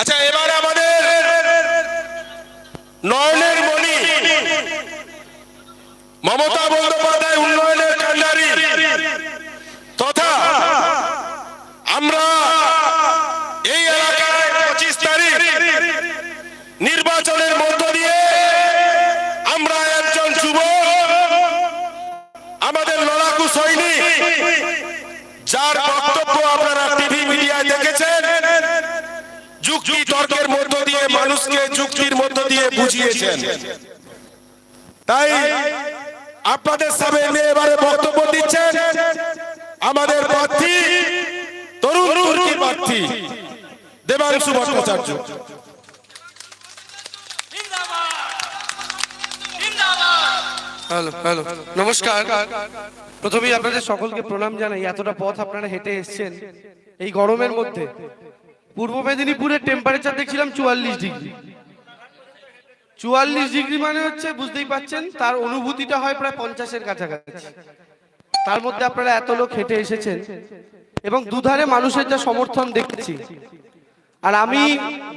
আচ্ছা এবার আমাদের নয়নের মণি। মমতা বন্দ্যোপাধ্যায় উন্নয়নের কান্ডারি। তথা আমরা এই এলাকায় পঁচিশ তারিখ নির্বাচনের মধ্য দিয়ে আমরা একজন যুবক আমাদের লড়াকু সৈনিক, যার যুক্তি তর্কের মধ্য দিয়ে মানুষকে যুক্তির মধ্য দিয়ে বুঝিয়েছেন। তাই আপনাদের সামনে এবারে বক্তব্য দিচ্ছেন আমাদের প্রার্থী তরুণ প্রার্থী, দেবাংশু ভট্টাচার্য। হ্যালো হ্যালো, নমস্কার। প্রথমেই আপনাদের সকলকে প্রণাম জানাই। এতটা পথ আপনারা হেঁটে এসেছেন এই গরমের মধ্যে। পূর্ব মেদিনীপুরের টেম্পারেচার দেখছিলাম চুয়াল্লিশ ডিগ্রি চুয়াল্লিশ ডিগ্রি মানে হচ্ছে, বুঝতেই পাচ্ছেন, তার অনুভূতিটা হয় প্রায় পঞ্চাশের কাছাকাছি। তার মধ্যে আপনারা এত লোক হেঁটে এসেছেন এবং দুধারে মানুষের যা সমর্থন দেখছি। আর আমি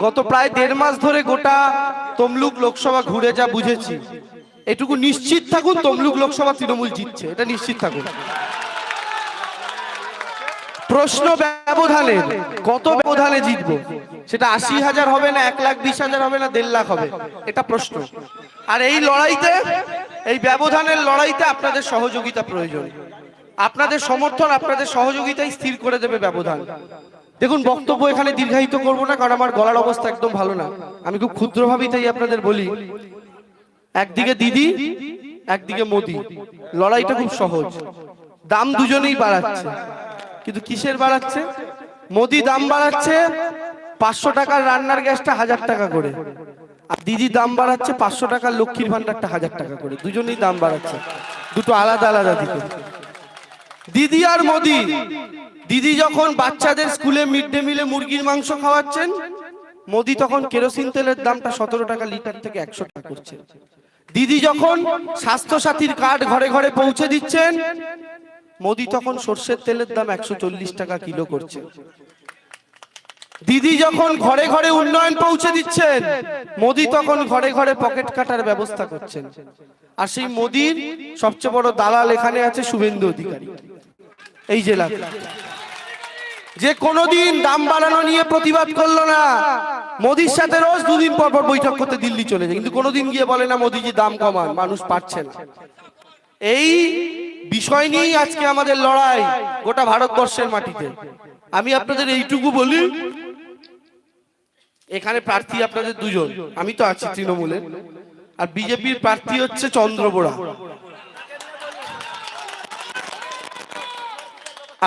গত প্রায় দেড় মাস ধরে গোটা তমলুক লোকসভা ঘুরে যা বুঝেছি, এটুকু নিশ্চিত থাকুন তমলুক লোকসভা তৃণমূল জিতছে, এটা নিশ্চিত থাকুন। প্রশ্ন ব্যবধানে কত ব্যবধানে জিতবো? সেটা আশি হাজার হবে না, এক লাখ বিশ হাজার হবে না, দেড় লাখ হবে? এটা প্রশ্ন। আর এই লড়াইতে, এই ব্যবধানের লড়াইতে আপনাদের সহযোগিতা প্রয়োজন। আপনাদের সমর্থন, আপনাদের সহযোগিতাই স্থির করে দেবে ব্যবধান। দেখুন, বক্তব্য এখানে দীর্ঘায়িত করব না, কারণ আমার গলার অবস্থা একদম ভালো না। আমি খুব ক্ষুদ্রভাবেই তাই আপনাদের বলি। একদিকে দিদি, একদিকে মোদি। লড়াইটা খুব সহজ। দাম দুজনেই বাড়াচ্ছে। কিন্তু কিসের বাড়াচ্ছে? মোদি দাম বাড়াচ্ছে পাঁচশো টাকার রান্নার গ্যাসটা হাজার টাকা করে। আর দিদি দাম বাড়াচ্ছে পাঁচশো টাকার লক্ষ্মীর ভান্ডারটা হাজার টাকা করে। দুজনেই দাম বাড়াচ্ছে। দুটো আলাদা আলাদা দিকে। দিদি আর মোদি, দিদি যখন বাচ্চাদের স্কুলে মিড ডে মিলে মুরগির মাংস খাওয়াচ্ছেন, মোদি তখন কেরোসিন তেলের দামটা সতেরো টাকা লিটার থেকে একশো টাকা করছে। দিদি যখন স্বাস্থ্য সাথীর কার্ড ঘরে ঘরে পৌঁছে দিচ্ছেন মোদি তখন সর্ষের তেলের দাম একশো চল্লিশ টাকা কিলো করছে। দিদি যখন ঘরে ঘরে উন্নয়ন পৌঁছে দিচ্ছেন মোদি তখন ঘরে ঘরে পকেট কাটার ব্যবস্থা করছেন। আর সেই মোদির সবচেয়ে বড় দালাল এখানে আছে শুভেন্দু অধিকারী। এই জেলা। যে কোনোদিন দাম বাড়ানো নিয়ে প্রতিবাদ করল না। মোদির সাথে রোজ দুদিন পর পর বৈঠক করতে দিল্লি চলে যায়। কিন্তু কোনোদিন গিয়ে বলে না মোদিজি দাম কমান মানুষ পাচ্ছে না। এই বিষয় নিয়েই আজকে আমাদের লড়াই গোটা ভারতবর্ষের মাটিতে। আমি আপনাদের এইটুকু বলি, এখানে প্রার্থী আপনাদের দুজন। আমি তো আছি তৃণমূলের আর বিজেপির প্রার্থী হচ্ছে চন্দ্র চন্দ্রবোড়া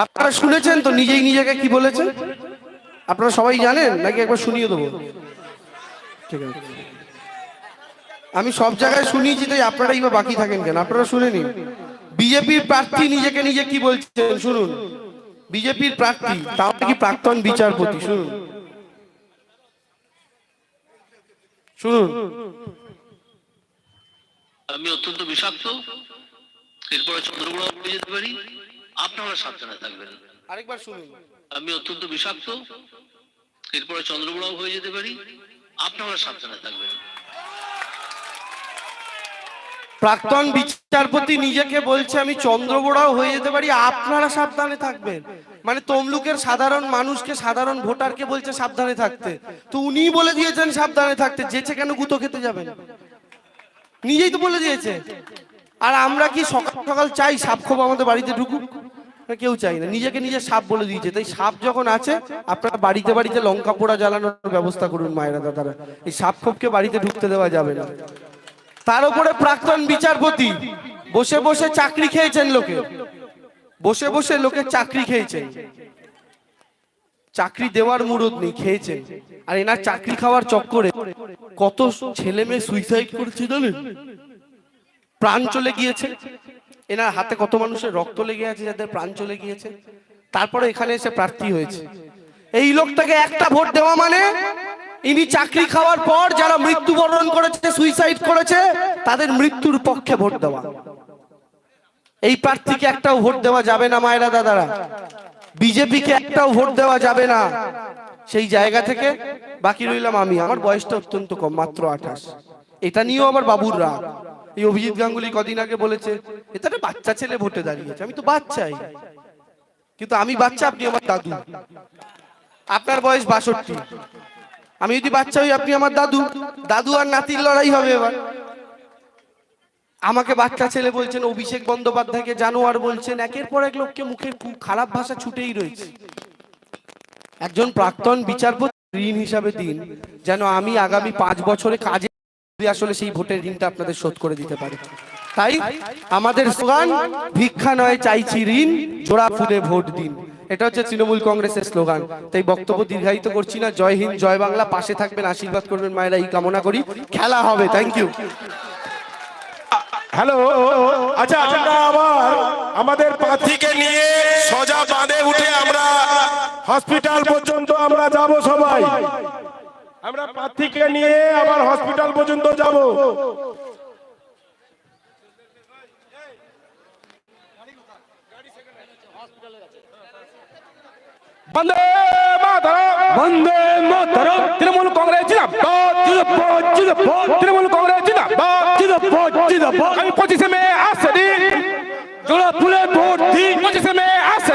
আপনারা শুনেছেন তো, নিজেই নিজেকে কি বলেছেন? আপনারা সবাই জানেন? নাকি একবার শুনিয়ে দেবো? ঠিক আছে। আমি সব জায়গায় শুনিয়েছি তাই আপনারাই বা বাকি থাকেন কেন? আপনারা শুনে নিন। বিজেপির প্রার্থী নিজেকে নিজে কি বলছেন? শুনুন। বিজেপির প্রার্থী তাও কি প্রাক্তন বিচারপতি? শুনুন। শুনুন। আমি অত্যন্ত বিষাক্ত। এরপরে চন্দ্রগুড়া হয়ে যেতে পারি। আপনারা সাবধানে থাকবেন। আরেকবার শুনুন। আমি অত্যন্ত বিষাক্ত। এরপরে চন্দ্রগুড়াও হয়ে যেতে পারি। আপনারা সাবধানে থাকবেন। প্রাক্তন বিচারপতি নিজেকে বলছে, আমি চন্দ্রবোড়াও হয়ে যেতে পারি। আপনারা সাবধানে থাকবেন। মানে তমলুকের সাধারণ মানুষকে, সাধারণ ভোটারকে বলছে সাবধানে থাকতে। তো উনি বলে দিয়েছেন সাবধানে থাকতে। যেছে কেন গুতো খেতে যাবেন? নিজেই তো বলে দিয়েছে। আর আমরা কি সকাল সকাল চাই সাপ খোপ আমাদের বাড়িতে ঢুকুক? কেউ চাই না। নিজেকে নিজে সাপ বলে দিয়েছে। তাই সাপ যখন আছে, আপনারা বাড়িতে বাড়িতে লঙ্কা পোড়া জ্বালানোর ব্যবস্থা করুন মায়েরা দাদারা। এই সাপ খোপকে বাড়িতে ঢুকতে দেওয়া যাবে না। তার উপরে প্রাক্তন বিচারপতি বসে বসে চাকরি খেয়েছেন লোকে। বসে বসে লোকে চাকরি খেয়েছেন। চাকরি দেওয়ার মুরদ নেই, খেয়েছেন। আর এনার চাকরি খাওয়ার চক্করে কত ছেলে মেয়ে সুইসাইড করেছে জানেন? প্রাণ চলে গিয়েছে। এনার হাতে কত মানুষের রক্ত লেগে আছে যাদের প্রাণ চলে গিয়েছে। তারপরে এখানে এসে প্রার্থী হয়েছে। এই লোকটাকে একটা ভোট দেওয়া মানে ইনি চাকরি খাওয়ার পর যারা মৃত্যুবরণ করেছে সুইসাইড করেছে, তাদের মৃত্যুর পক্ষে ভোট দেওয়া। এই প্রার্থীকে একটাও ভোট দেওয়া যাবে না, মায়েরা দাদারা। বিজেপিকে একটাও ভোট দেওয়া যাবে না। সেই জায়গা থেকে বাকি রইলাম আমি। আমার বয়সটা অত্যন্ত কম, মাত্র আঠাশ। এটা নিয়েও আমার বাবুর রাগ। এই অভিজিৎ গাঙ্গুলি কদিন আগে বলেছে এটা বাচ্চা ছেলে ভোটে দাঁড়িয়েছে। আমি তো বাচ্চাই। কিন্তু আমি বাচ্চা, আপনি আমার দাদু। আপনার বয়স বাষট্টি। আমি যদি বাচ্চা হই, আপনি আমার দাদু। দাদু আর নাতির লড়াই হবে এবার। আমাকে বাচ্চা ছেলে বলছেন, অভিষেক বন্দ্যোপাধ্যায়কে জানোয়ার বলছেন। একের পর এক লোককে মুখে খারাপ ভাষা ছুটেই রয়েছে। একজন প্রাক্তন বিচারপতি ঋণ হিসাবে দিন, যেন আমি আগামী পাঁচ বছরে কাজে আসলে সেই ভোটের ঋণটা আপনাদের শোধ করে দিতে পারি। তাই আমাদের স্লোগান, ভিক্ষা নয়, চাইছি ঋণ, জোড়া ফুলে ভোট দিন। এটা হচ্ছে তৃণমূল কংগ্রেসের স্লোগান। তাই বক্তব্য দীর্ঘায়িত করছি না। জয় হিন্দ জয় বাংলা। পাশে থাকবেন আশীর্বাদ করবেন মায়েরা এই কামনা করি। খেলা হবে। থ্যাংক ইউ হ্যালো আচ্ছা। আমরা আবার আমাদের প্রার্থীকে নিয়ে সোজা বাঁধে উঠে আমরা হসপিটাল পর্যন্ত আমরা যাব সবাই। আমরা প্রার্থীকে নিয়ে আবার হসপিটাল পর্যন্ত যাব। বন্দে মাতরম। বন্দে মাতরম। তৃণমূল কংগ্রেস জিন্দাবাদ। জিন্দাবাদ জিন্দাবাদ। তৃণমূল কংগ্রেস জিন্দাবাদ। জিন্দাবাদ জিন্দাবাদ। আমি পঁচিশে মে আসছে জোড়া ফুলে ভোট দিন। পঁচিশে মে আসছে